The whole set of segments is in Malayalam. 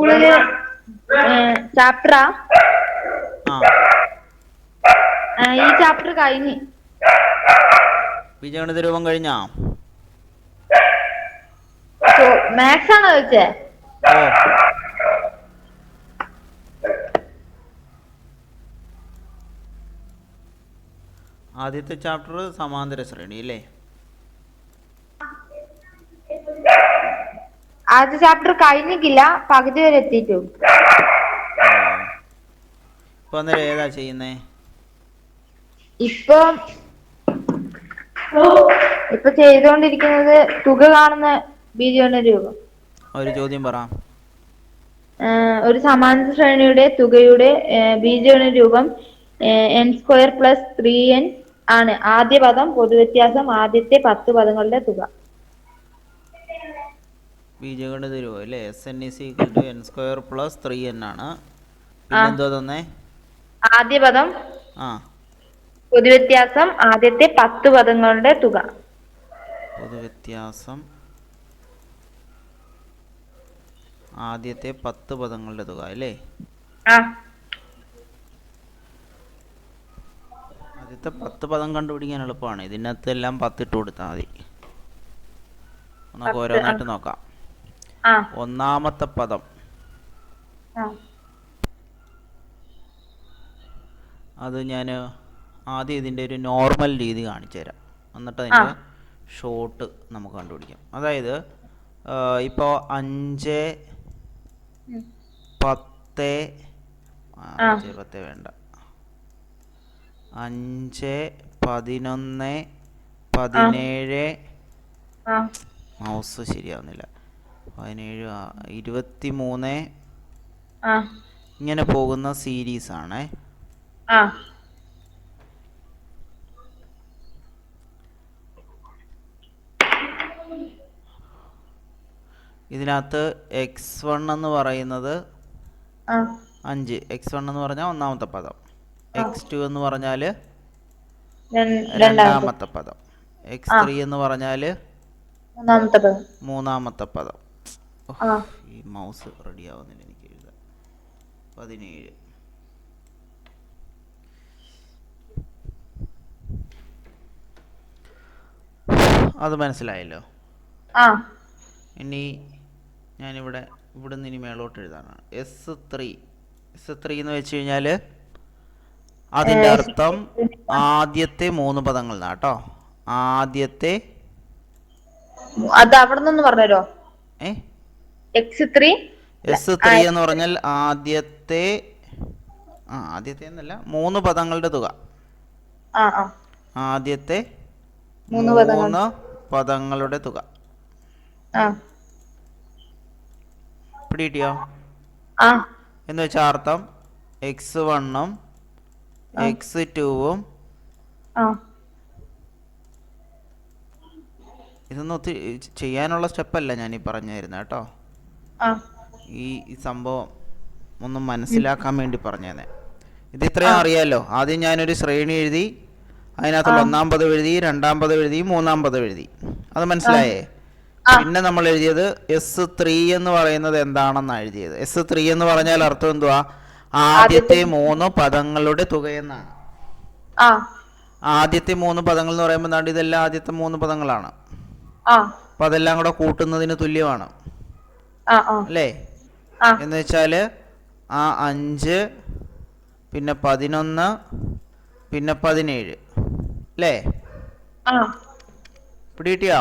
സ്കൂളിൽ ചാപ്റ്ററാ? ഈ ചാപ്റ്റർ കഴിഞ്ഞ്. ബീജഗണിത രൂപം കഴിഞ്ഞാ? മാത്സ് ആണോ ചോദിച്ചേ? ഓ. ആദ്യത്തെ ചാപ്റ്റർ സമാന്തര ശ്രേണി അല്ലേ? ആദ്യത്തെ ചാപ്റ്റർ കഴിഞ്ഞിട്ടില്ല. പകുതി വരെ എത്തിയിട്ടു. ഇപ്പൊ അന്നേരം ഏതാ ചെയ്യുന്നേ? ഇപ്പൊ ഇപ്പൊ ചെയ്തുകൊണ്ടിരിക്കുന്നത് തുക കാണുന്ന ബീജഗണിത രൂപം. ഒരു ചോദ്യം പറ. ഒരു സമാന ശ്രേണിയുടെ തുകയുടെ ഏഹ് രൂപം N square plus three N ആണ്. ആദ്യ പദം പൊതുവ്യത്യാസം ആദ്യത്തെ പത്ത് പദങ്ങളുടെ തുക. ബീജഗണിത രൂപം അല്ലേ? S N is equal to N square plus three N ആണ്. എന്തോ തന്നേ? ആദ്യ പദം ആ. പൊതുവ്യത്യാസം ആദ്യത്തെ പത്ത് പദങ്ങളുടെ തുക. പൊതുവ്യത്യാസം ആദ്യത്തെ പത്ത് പദങ്ങളുടെ തുക അല്ലേ? ആ. ആദ്യത്തെ പത്ത് പദം കണ്ടുപിടിക്കാൻ എളുപ്പമാണ് ഇതിനകത്ത് എല്ലാം പത്തിട്ട് കൊടുത്താൽ മതി. നമുക്ക് ഓരോന്നായിട്ട് നോക്കാം. ഒന്നാമത്തെ പദം. അത് ഞാൻ ആദ്യം ഇതിന്റെ ഒരു നോർമൽ രീതി കാണിച്ചു തരാം. എന്നിട്ട് അതിന്റെ ഷോർട്ട് നമുക്ക് കണ്ടുപിടിക്കാം. അതായത് ഇപ്പോൾ അഞ്ച്. പത്ത്. അഞ്ച് പത്ത് വേണ്ട. അഞ്ച് പതിനൊന്ന് പതിനേഴ്. മൗസ് ശരിയാവുന്നില്ല. പതിനേഴ് ഇരുപത്തി മൂന്ന് ഇങ്ങനെ പോകുന്ന സീരീസ് ആണ്. ഇതിനകത്ത് എക്സ് വൺ എന്ന് പറയുന്നത് അഞ്ച്. എക്സ് വൺ എന്ന് പറഞ്ഞാൽ ഒന്നാമത്തെ പദം. എക്സ് ടു എന്ന് പറഞ്ഞാൽ രണ്ടാമത്തെ രണ്ടാമത്തെ. പദം. എക്സ് ത്രീ എന്ന് പറഞ്ഞാൽ മൂന്നാമത്തെ പദം മൂന്നാമത്തെ പദം ഓ, ആ ഈ മൗസ് റെഡി ആവുന്നില്ല എനിക്ക് എഴുതാൻ. പതിനേഴ്. അത് മനസ്സിലായല്ലോ? ഇനി ഞാനിവിടെ ഇവിടെ നിന്ന് ഇനി മേളോട്ട് എഴുതാനാണ് എസ് ത്രീ എസ് ത്രീ എന്ന് വെച്ച് കഴിഞ്ഞാൽ അതിന്റെ അർത്ഥം ആദ്യത്തെ മൂന്ന് പദങ്ങൾ കേട്ടോ. ആദ്യത്തെ അത് അവിടെ നിന്ന് പറഞ്ഞല്ലോ ഏ? എക്സ് ത്രീ എസ് ത്രീ എന്ന് പറഞ്ഞാൽ ആദ്യത്തെ ആ ആദ്യത്തെ എന്നല്ല മൂന്ന് പദങ്ങളുടെ തുക. ആദ്യത്തെ മൂന്ന്. പദങ്ങളുടെ തുക. പിടികിട്ടിയോ? എന്ന് വെച്ചാൽ അർത്ഥം എക്സ് വണ്ണും എക്സ് ടൂവും ഇതൊന്നും ഒത്തിരി ചെയ്യാനുള്ള സ്റ്റെപ്പല്ല ഞാൻ ഈ പറഞ്ഞു തരുന്നത് കേട്ടോ. ഈ സംഭവം ഒന്ന് മനസ്സിലാക്കാൻ വേണ്ടി പറഞ്ഞു തന്നെ ഇത് ഇത്രയും അറിയാലോ. ആദ്യം ഞാനൊരു ശ്രേണി എഴുതി അതിനകത്തുള്ള ഒന്നാം പദം എഴുതി രണ്ടാം പദം എഴുതി മൂന്നാം പദം എഴുതി. അത് മനസ്സിലായേ? പിന്നെ നമ്മൾ എഴുതിയത് എസ് ത്രീ എന്ന് പറയുന്നത് എന്താണെന്നാണ് എഴുതിയത്? എസ് ത്രീ എന്ന് പറഞ്ഞാൽ അർത്ഥം എന്തുവാ? ആദ്യത്തെ മൂന്ന് പദങ്ങളുടെ തുകയെന്നാണ് ആദ്യത്തെ മൂന്ന് പദങ്ങൾ എന്ന് പറയുമ്പോൾ ഇതെല്ലാം ആദ്യത്തെ മൂന്ന് പദങ്ങളാണ്. അപ്പൊ അതെല്ലാം കൂടെ കൂട്ടുന്നതിന് തുല്യമാണ്. അല്ലേ? എന്ന് വെച്ചാൽ ആ അഞ്ച് പിന്നെ പതിനൊന്ന് പിന്നെ പതിനേഴ്. അല്ലേ? പിടികിട്ടിയോ?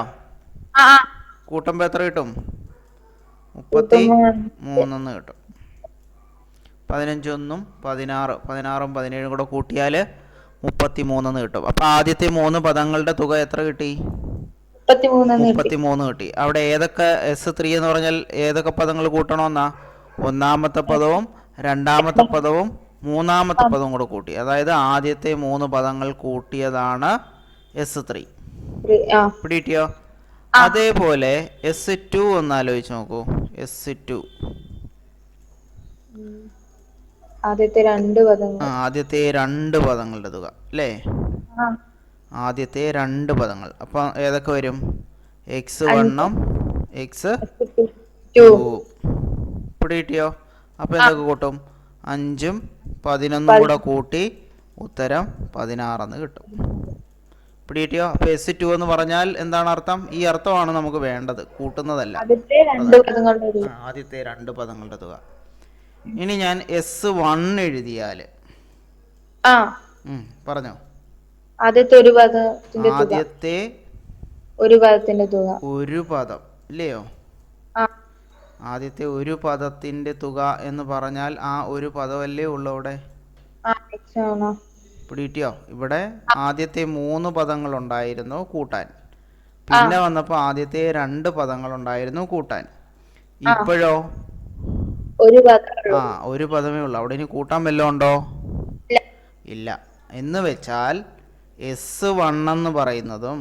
കൂട്ടുമ്പോൾ എത്ര കിട്ടും? മുപ്പത്തി മൂന്നെന്ന് കിട്ടും. പതിനഞ്ചൊന്നും പതിനാറ് പതിനാറും പതിനേഴും കൂടെ കൂട്ടിയാൽ മുപ്പത്തി മൂന്നെന്ന് കിട്ടും. അപ്പോൾ ആദ്യത്തെ മൂന്ന് പദങ്ങളുടെ തുക എത്ര കിട്ടി? മുപ്പത്തി മൂന്ന് മുപ്പത്തി മൂന്ന് കിട്ടി. അവിടെ ഏതൊക്കെ എസ് ത്രീ എന്ന് പറഞ്ഞാൽ ഏതൊക്കെ പദങ്ങൾ കൂട്ടണമെന്നാ ഒന്നാമത്തെ പദവും രണ്ടാമത്തെ പദവും മൂന്നാമത്തെ പദവും കൂടെ കൂട്ടി. അതായത് ആദ്യത്തെ മൂന്ന് പദങ്ങൾ കൂട്ടിയതാണ് എസ് ത്രീ പിടിയിട്ടിയോ അതേപോലെ എസ് ടു ഒന്ന് ആലോചിച്ച് നോക്കൂ. എസ് ടു ആദ്യത്തെ രണ്ട് പദങ്ങൾ. ആദ്യത്തെ രണ്ട് പദങ്ങളുടെ തുക അല്ലേ? ആദ്യത്തെ രണ്ട് പദങ്ങൾ. അപ്പം ഏതൊക്കെ വരും? എക്സ് വണ്ണും എക്സ് ടു കിട്ടിയോ? അപ്പൊ എന്തൊക്കെ കൂട്ടും? അഞ്ചും പതിനൊന്നും കൂടെ കൂട്ടി ഉത്തരം പതിനാറെന്ന് കിട്ടും. ഇപ്പൊ കിട്ടിയോ? അപ്പൊ എസ് ടു എന്ന് പറഞ്ഞാൽ എന്താണ് അർത്ഥം? ഈ അർത്ഥമാണ് നമുക്ക് വേണ്ടത് കൂട്ടുന്നതല്ല. ആദ്യത്തെ രണ്ട് പദങ്ങളുടെ തുക. ഇനി ഞാൻ എസ് വൺ എഴുതിയാൽ ആ. പറഞ്ഞോ? ആദ്യത്തെ ഒരു പദത്തിന്റെ തുക. ആദ്യത്തെ ഒരു പദത്തിന്റെ തുക. ഒരു പദം ഇല്ലയോ? ആ. ആദ്യത്തെ ഒരു പദത്തിന്റെ തുക എന്ന് പറഞ്ഞാൽ ആ ഒരു പദമല്ലേ ഉള്ളൂ അവിടെ? ആ x ആണോ പിടികിട്ടിയോ ഇവിടെ ആദ്യത്തെ മൂന്ന് പദങ്ങൾ ഉണ്ടായിരുന്നു കൂട്ടാൻ. പിന്നെ വന്നപ്പോൾ ആദ്യത്തെ രണ്ട് പദങ്ങൾ ഉണ്ടായിരുന്നു കൂട്ടാൻ ഇപ്പോഴോ? ഒരു പദം ആ ഒരു പദമേ ഉള്ളൂ. അവിടെ ഇനി കൂട്ടാൻ വല്ലതും ഉണ്ടോ. ഇല്ല. എന്ന് വെച്ചാൽ എസ് വൺ എന്ന് പറയുന്നതും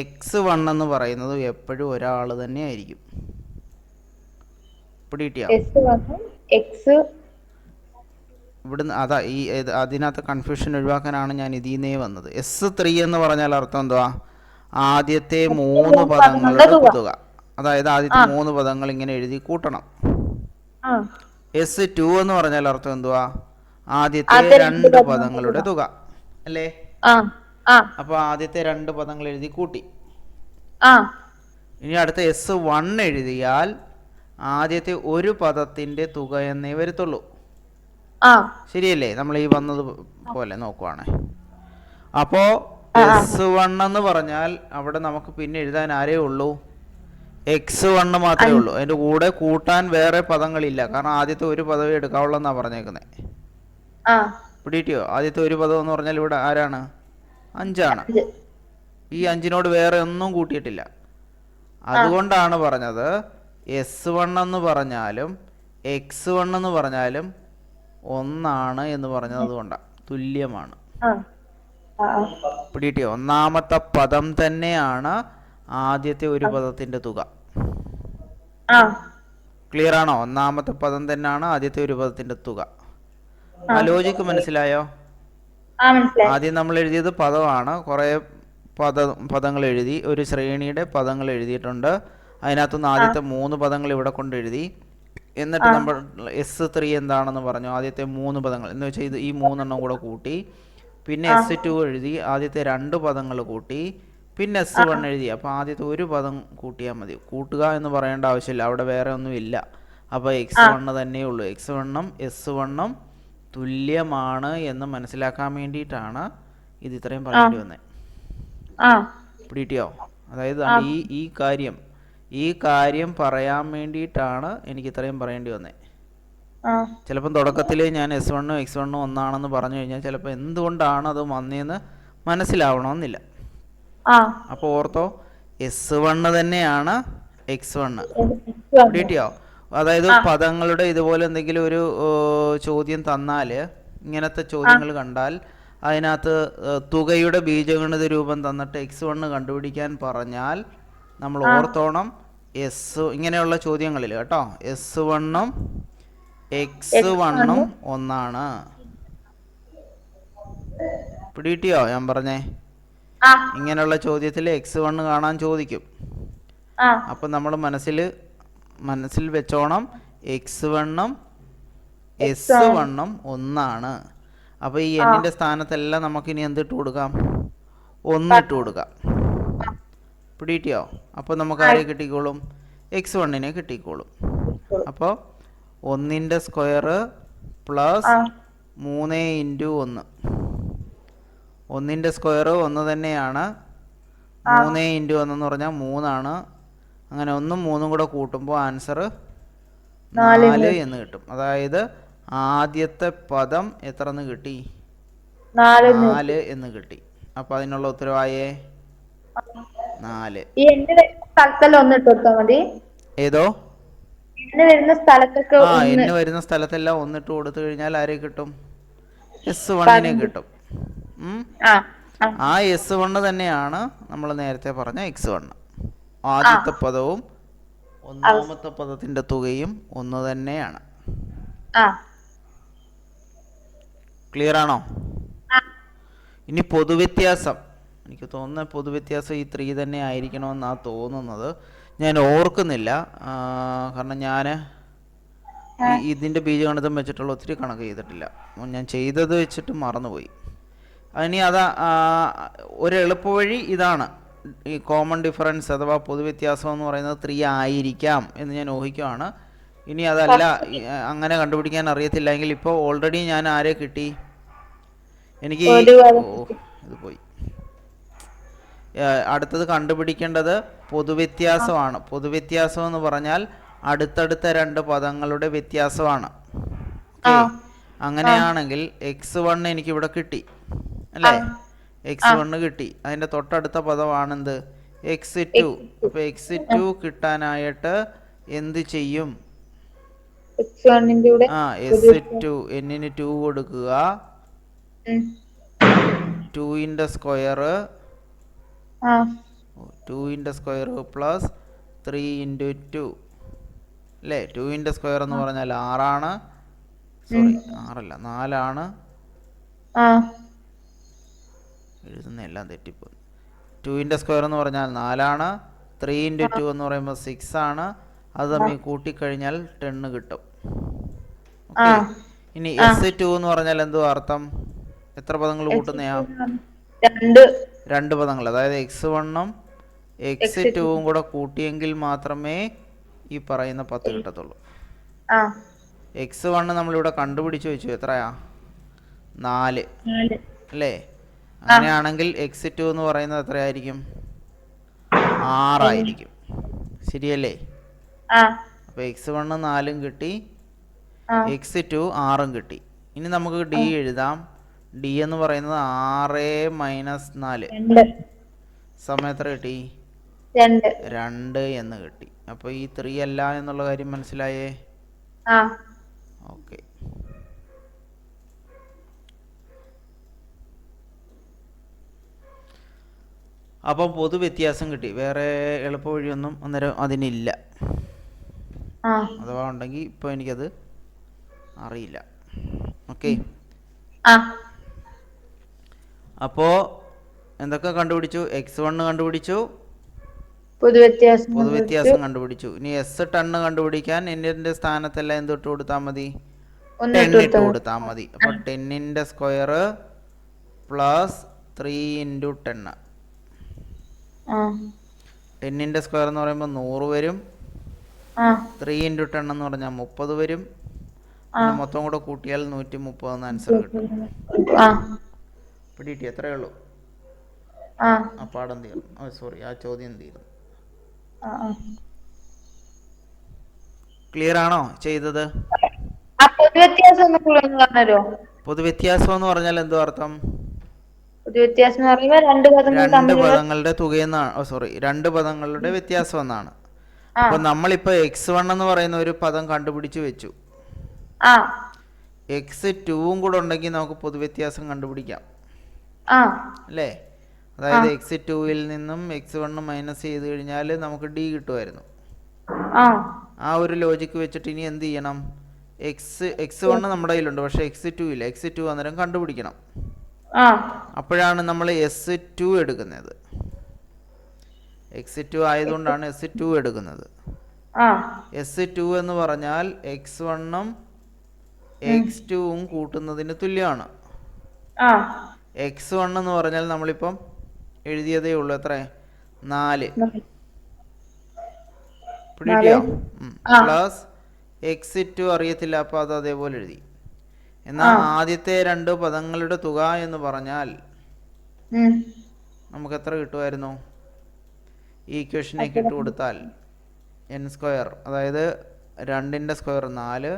എക്സ് വൺ എന്ന് പറയുന്നതും എപ്പോഴും ഒരാൾ തന്നെ ആയിരിക്കും പിടികിട്ടിയോ ഇവിടുന്ന് അതാ ഈ അതിനകത്ത് കൺഫ്യൂഷൻ ഒഴിവാക്കാനാണ് ഞാൻ ഇതിൽ നിന്നേ വന്നത്. എസ് ത്രീ എന്ന് പറഞ്ഞാൽ അർത്ഥം എന്തുവാ? ആദ്യത്തെ മൂന്ന് പദങ്ങളുടെ തുക അതായത് ആദ്യത്തെ മൂന്ന് പദങ്ങൾ ഇങ്ങനെ എഴുതി കൂട്ടണം. എസ് ടു എന്ന് പറഞ്ഞാൽ അർത്ഥം എന്തുവാ? ആദ്യത്തെ രണ്ട് പദങ്ങളുടെ തുക. അല്ലേ? അപ്പോൾ ആദ്യത്തെ രണ്ട് പദങ്ങൾ എഴുതി കൂട്ടി. ഇനി അടുത്ത എസ് വൺ എഴുതിയാൽ ആദ്യത്തെ ഒരു പദത്തിന്റെ തുക എന്നേ വരത്തുള്ളൂ. ശരിയല്ലേ? നമ്മൾ ഈ വന്നത് പോലെ നോക്കുവാണേ. അപ്പോ എസ് വൺ എന്ന് പറഞ്ഞാൽ അവിടെ നമുക്ക് പിന്നെ എഴുതാൻ ആരേ ഉള്ളൂ? എക്സ് വണ്ണ് മാത്രമേ ഉള്ളൂ. അതിന്റെ കൂടെ കൂട്ടാൻ വേറെ പദങ്ങളില്ല. കാരണം ആദ്യത്തെ ഒരു പദവി എടുക്കാവുള്ളൂ പറഞ്ഞേക്കുന്നേ. പറഞ്ഞേക്കുന്നത് പിടിയിട്ടിയോ ആദ്യത്തെ ഒരു പദം എന്ന് പറഞ്ഞാൽ ഇവിടെ ആരാണ്? അഞ്ചാണ്. ഈ അഞ്ചിനോട് വേറെ ഒന്നും കൂട്ടിയിട്ടില്ല. അതുകൊണ്ടാണ് പറഞ്ഞത് എസ് വൺ എന്ന് പറഞ്ഞാലും എക്സ് വൺ എന്ന് പറഞ്ഞാലും ഒന്നാണ് എന്ന് പറഞ്ഞത് അതുകൊണ്ടാണ് തുല്യമാണ്. പിടിയിട്ടിയോ ഒന്നാമത്തെ പദം തന്നെയാണ് ആദ്യത്തെ ഒരു പദത്തിന്റെ തുക. ക്ലിയർ ആണോ? ഒന്നാമത്തെ പദം തന്നെയാണ് ആദ്യത്തെ ഒരു പദത്തിന്റെ തുക. ആ. ലോജിക്ക് മനസ്സിലായോ? ആ മനസ്സിലായി. ആദ്യം നമ്മൾ എഴുതിയത് പദമാണ്. കുറേ പദ പദങ്ങൾ എഴുതി. ഒരു ശ്രേണിയുടെ പദങ്ങൾ എഴുതിയിട്ടുണ്ട്. അതിനകത്തുനിന്ന് ആദ്യത്തെ മൂന്ന് പദങ്ങൾ ഇവിടെ കൊണ്ട് എഴുതി. എന്നിട്ട് നമ്മൾ എസ് ത്രീ എന്താണെന്ന് പറഞ്ഞു. ആദ്യത്തെ മൂന്ന് പദങ്ങൾ. എന്ന് വെച്ചാൽ ഇത് ഈ മൂന്നെണ്ണം കൂടെ കൂട്ടി. പിന്നെ എസ് ടു എഴുതി. ആദ്യത്തെ രണ്ട് പദങ്ങൾ കൂട്ടി. പിന്നെ എസ് വൺ എഴുതി. അപ്പോൾ ആദ്യത്തെ ഒരു പദം കൂട്ടിയാൽ മതി. കൂട്ടുക എന്ന് പറയേണ്ട ആവശ്യമില്ല. അവിടെ വേറെ ഒന്നും ഇല്ല. അപ്പോൾ എക്സ് വണ്ണ് തന്നെയുള്ളൂ എക്സ് വണ്ണും എസ് വണ്ണും തുല്യമാണ് എന്ന് മനസ്സിലാക്കാൻ വേണ്ടിയിട്ടാണ് ഇത് ഇത്രയും പറയേണ്ടി വന്നത് പിടിയോ അതായത് ഈ ഈ കാര്യം ഈ കാര്യം പറയാൻ വേണ്ടിയിട്ടാണ് എനിക്ക് ഇത്രയും പറയേണ്ടി വന്നത് ചിലപ്പം തുടക്കത്തിൽ ഞാൻ എസ് വണ്ണും എക്സ് വണ്ണും ഒന്നാണെന്ന് പറഞ്ഞു കഴിഞ്ഞാൽ ചിലപ്പോൾ എന്തുകൊണ്ടാണ് അത് വന്നതെന്ന് മനസ്സിലാവണമെന്നില്ല. അപ്പോൾ ഓർത്തോ എസ് വണ്ണ് തന്നെയാണ് എക്സ് വണ്ണ്. പിടികിട്ടിയോ? അതായത് പദങ്ങളുടെ ഇതുപോലെ എന്തെങ്കിലും ഒരു ചോദ്യം തന്നാൽ ഇങ്ങനത്തെ ചോദ്യങ്ങൾ കണ്ടാൽ അതിനകത്ത് തുകയുടെ ബീജഗണിത രൂപം തന്നിട്ട് എക്സ് വണ്ണ് കണ്ടുപിടിക്കാൻ പറഞ്ഞാൽ നമ്മൾ ഓർത്തോണം എസ് ഇങ്ങനെയുള്ള ചോദ്യങ്ങളിൽ കേട്ടോ. എസ് വണ്ണും എക്സ് വണ്ണും ഒന്നാണ്. പിടിയിട്ടിയോ ഞാൻ പറഞ്ഞേ? ഇങ്ങനെയുള്ള ചോദ്യത്തിൽ എക്സ് വണ്ണ് കാണാൻ ചോദിക്കും. അപ്പം നമ്മൾ മനസ്സിൽ മനസ്സിൽ വെച്ചോണം. എക്സ് വണ്ണും എസ് വണ്ണും ഒന്നാണ്. അപ്പോൾ ഈ എന്നിന്റെ സ്ഥാനത്തെല്ലാം നമുക്ക് ഇനി എന്തിട്ട് കൊടുക്കാം? ഒന്നിട്ട് കൊടുക്കാം. പിടിയിട്ടിയോ? അപ്പോൾ നമുക്ക് ആരെ കിട്ടിക്കോളും? എക്സ് വണ്ണിനെ കിട്ടിക്കോളും. അപ്പോൾ ഒന്നിന്റെ സ്ക്വയർ പ്ലസ് മൂന്ന് ഇന്റു ഒന്ന്. ഒന്നിന്റെ സ്ക്വയർ ഒന്ന് തന്നെയാണ്. മൂന്ന് ഇന്റു ഒന്നെന്ന് പറഞ്ഞാൽ മൂന്നാണ്. അങ്ങനെ ഒന്നും മൂന്നും കൂടെ കൂട്ടുമ്പോൾ ആൻസർ നാല് എന്ന് കിട്ടും. അതായത് ആദ്യത്തെ പദം എത്ര എന്ന് കിട്ടി? നാല് എന്ന് കിട്ടി. അപ്പൊ അതിനുള്ള ഉത്തരവായേ? നാല്. ഏതോ? ആ എന്ന് വരുന്ന സ്ഥലത്തെല്ലാം ഒന്നിട്ട് കൊടുത്തു കഴിഞ്ഞാൽ ആരെ കിട്ടും? എസ് വണ്ണിനെ കിട്ടും. ആ എസ് വണ്ണ് തന്നെയാണ് നമ്മൾ നേരത്തെ പറഞ്ഞ എക്സ് വണ്ണ് ആദ്യത്തെ പദവും ഒന്നാമത്തെ പദത്തിന്റെ തുകയും ഒന്ന് തന്നെയാണ്. ക്ലിയർ ആണോ? ഇനി പൊതുവ്യത്യാസം. എനിക്ക് തോന്നുന്ന പൊതുവ്യത്യാസം ഈ ത്രീ തന്നെ ആയിരിക്കണമെന്നാണ് തോന്നുന്നത്. ഞാൻ ഓർക്കുന്നില്ല. കാരണം ഞാൻ ഇതിന്റെ ബീജഗണിതം വെച്ചിട്ടുള്ള ഒത്തിരി കണക്ക് ചെയ്തിട്ടില്ല. ഞാൻ ചെയ്തത് വെച്ചിട്ട് മറന്നുപോയി. അതിനി അതാ ഒരു എളുപ്പവഴി ഇതാണ്. ഈ കോമൺ ഡിഫറൻസ് അഥവാ പൊതുവ്യത്യാസം എന്ന് പറയുന്നത് ത്രീ ആയിരിക്കാം എന്ന് ഞാൻ ഊഹിക്കുവാണ്. ഇനി അതല്ല അങ്ങനെ കണ്ടുപിടിക്കാൻ അറിയത്തില്ല. എങ്കിൽ ഇപ്പോൾ ഓൾറെഡി ഞാൻ ആരെ കിട്ടി? എനിക്ക് ഇത് പോയി. അടുത്തത് കണ്ടുപിടിക്കേണ്ടത് പൊതുവ്യത്യാസമാണ്. പൊതുവ്യത്യാസം എന്ന് പറഞ്ഞാൽ അടുത്തടുത്ത രണ്ട് പദങ്ങളുടെ വ്യത്യാസമാണ്. അങ്ങനെയാണെങ്കിൽ എക്സ് വൺ എനിക്ക് ഇവിടെ കിട്ടി. അല്ലേ? എക്സ് വണ് കിട്ടി. അതിന്റെ തൊട്ടടുത്ത പദമാണെന്ത് എക്സ് ടു അപ്പൊ എക്സ് ടു കിട്ടാനായിട്ട് എന്ത് ചെയ്യും? ആ എസ് ടു എന്നിന് ടു കൊടുക്കുക. ടുവിന്റെ സ്ക്വയർ ആ. ടുവിന്റെ square plus three into two അല്ലേ? ടുവിന്റെ സ്ക്വയർ എന്ന് പറഞ്ഞാൽ ആറാണ്. സോറി ആറല്ല നാലാണ്. എഴുതുന്ന എല്ലാം തെറ്റിപ്പോയി. ടുവിന്റെ സ്ക്വയർ എന്ന് പറഞ്ഞാൽ നാലാണ്. ത്രീ ഇന്റു ടു എന്ന് പറയുമ്പോൾ സിക്സ് ആണ്. അത് തമ്മിൽ കൂട്ടിക്കഴിഞ്ഞാൽ ടെണ്ണ് കിട്ടും. ഇനി എസ് ടു എന്ന് പറഞ്ഞാൽ എന്തോ അർത്ഥം? എത്ര പദങ്ങൾ കൂട്ടുന്നയാ? രണ്ട്. പദങ്ങൾ. അതായത് എക്സ് വണ്ണും എക്സ് ടുവും കൂടെ കൂട്ടിയെങ്കിൽ മാത്രമേ ഈ പറയുന്ന പത്ത് കിട്ടത്തുള്ളൂ. എക്സ് വണ്ണ് നമ്മളിവിടെ കണ്ടുപിടിച്ച് വെച്ചു. എത്രയാ? നാല്. അല്ലേ? അങ്ങനെയാണെങ്കിൽ എക്സ് ടു എന്ന് പറയുന്നത് എത്രയായിരിക്കും? ആറായിരിക്കും. ശരിയല്ലേ? അപ്പൊ എക്സ് വണ്ണ് നാലും കിട്ടി. എക്സ് ടു ആറും കിട്ടി. ഇനി നമുക്ക് ഡി എഴുതാം. ഡി എന്ന് പറയുന്നത് ആറ് മൈനസ് നാല്. സമയം എത്ര കിട്ടി? രണ്ട്. എന്ന് കിട്ടി. അപ്പൊ ഈ ത്രീ അല്ല എന്നുള്ള കാര്യം മനസ്സിലായേ? ഓക്കെ അപ്പം പൊതു വ്യത്യാസം കിട്ടി. വേറെ എളുപ്പ വഴിയൊന്നും അന്നേരം അതിനില്ല. അഥവാ ഉണ്ടെങ്കിൽ ഇപ്പൊ എനിക്കത് അറിയില്ല. ഓക്കെ? അപ്പോ എന്തൊക്കെ കണ്ടുപിടിച്ചു? എക്സ് വണ് കണ്ടുപിടിച്ചു. പൊതുവ്യത്യാസം കണ്ടുപിടിച്ചു. ഇനി എസ് ടണ്ണ് കണ്ടുപിടിക്കാൻ എന്നിന്റെ സ്ഥാനത്തെല്ലാം എന്ത് ഇട്ട് കൊടുത്താൽ മതി? ടെൻ ഇട്ട് കൊടുത്താൽ മതി. അപ്പൊ ടെന്നിന്റെ square plus three into ten. ആ. ടെന്നിന്റെ സ്ക്വയർ എന്ന് പറയുമ്പോൾ നൂറ് വരും. ത്രീ ഇന്റു ടെൻ എന്ന് പറഞ്ഞാൽ മുപ്പത് വരും. മൊത്തം കൂടെ കൂട്ടിയാൽ നൂറ്റി മുപ്പത് ആൻസർ കിട്ടും. പിടിയിട്ട് എത്രയേ ഉള്ളൂ? ആ. പാഠം തീർന്നു സോറി ആ ചോദ്യം തീർന്നു ക്ലിയർ ആണോ ചെയ്തത്? പൊതുവ്യത്യാസം എന്ന് പറഞ്ഞാൽ എന്തോ അർത്ഥം? പൊതുവ്യത്യാസം എന്ന് പറയുമ്പോൾ രണ്ട് പദങ്ങൾ രണ്ട് തമ്മിലുള്ള പദങ്ങളുടെ തുകയെന്നാണ് സോറി രണ്ട് പദങ്ങളുടെ വ്യത്യാസം എന്നാണ്. ആ. അപ്പൊ നമ്മളിപ്പോ എക്സ് വൺ എന്ന് പറയുന്ന ഒരു പദം കണ്ടുപിടിച്ച് വെച്ചു. ആ. എക്സ് ടൂവും കൂടെ ഉണ്ടെങ്കിൽ നമുക്ക് പൊതുവ്യത്യാസം കണ്ടുപിടിക്കാം. ആ. അല്ലേ? അതായത് എക്സ് ടൂവിൽ നിന്നും എക്സ് വണ്ണ് മൈനസ് ചെയ്ത് കഴിഞ്ഞാൽ നമുക്ക് ഡി കിട്ടുമായിരുന്നു. ആ. ആ ഒരു ലോജിക്ക് വെച്ചിട്ട് ഇനി എന്ത് ചെയ്യണം? എക്സ് എക്സ് വണ്ണ് നമ്മുടെ കയ്യിലുണ്ട് പക്ഷേ എക്സ് ടൂ ഇല്ല. എക്സ് ടു അന്നേരം കണ്ടുപിടിക്കണം. അപ്പോഴാണ് നമ്മൾ എസ് ടു എടുക്കുന്നത്. എക്സ് ടു ആയതുകൊണ്ടാണ് എസ് ടു എടുക്കുന്നത്. എസ് ടു എന്ന് പറഞ്ഞാൽ എക്സ് വണ്ണും എക്സ് ടുവും കൂട്ടുന്നതിന് തുല്യമാണ്. എക്സ് വൺ എന്ന് പറഞ്ഞാൽ നമ്മളിപ്പം എഴുതിയതേ ഉള്ളൂ. എത്ര നാല്. പിടിയോ. പ്ലസ് എക്സ് ടു അറിയത്തില്ല അപ്പോൾ അത് അതേപോലെ എഴുതി. എന്നാൽ ആദ്യത്തെ രണ്ട് പദങ്ങളുടെ തുക എന്ന് പറഞ്ഞാൽ. നമുക്ക് എത്ര കിട്ടുമായിരുന്നു? ഈ ഇക്വേഷനേക്ക് ഇട്ട് കൊടുത്താൽ എൻ സ്ക്വയർ അതായത് രണ്ടിന്റെ സ്ക്വയർ നാല്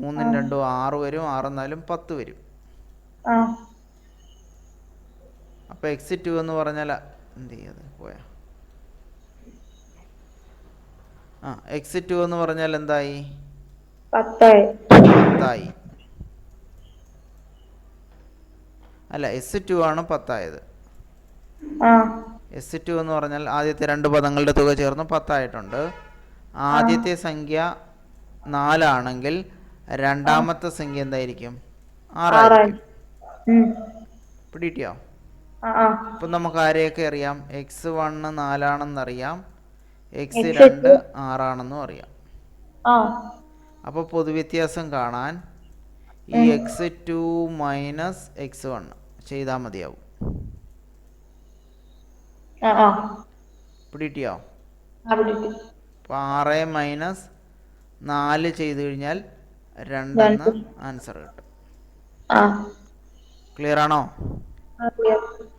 മൂന്നും രണ്ടും ആറ് വരും ആറ് നാലും പത്ത് വരും. അപ്പൊ എക്സിറ്റ് എക്സ് ടു എന്ന് പറഞ്ഞാൽ എന്ത് ചെയ്യത് പോയാ? ആ എക്സ് ടു എന്ന് പറഞ്ഞാൽ എന്തായി? പത്തായി പത്തായി അല്ല എസ് ടു ആണ് പത്തായത്. എസ് ടു എന്ന് പറഞ്ഞാൽ ആദ്യത്തെ രണ്ട് പദങ്ങളുടെ തുക ചേർന്ന് പത്തായിട്ടുണ്ട്. ആദ്യത്തെ സംഖ്യ നാലാണെങ്കിൽ രണ്ടാമത്തെ സംഖ്യ എന്തായിരിക്കും? ആറായി. ആറായിരിക്കും. പിടിയിട്ടിയോ? അപ്പം നമുക്ക് ആരെയൊക്കെ അറിയാം? X one നാലാണെന്നറിയാം. എക്സ് രണ്ട് ആറാണെന്നും അറിയാം. അപ്പോൾ പൊതുവ്യത്യാസം കാണാൻ ഈ X two minus X one ചെയ്താൽ മതിയാവും. പിടികിട്ടിയോ. അപ്പോൾ ആറ് മൈനസ് നാല് ചെയ്ത് കഴിഞ്ഞാൽ രണ്ടെന്ന് ആൻസർ കിട്ടും. ക്ലിയർ ആണോ.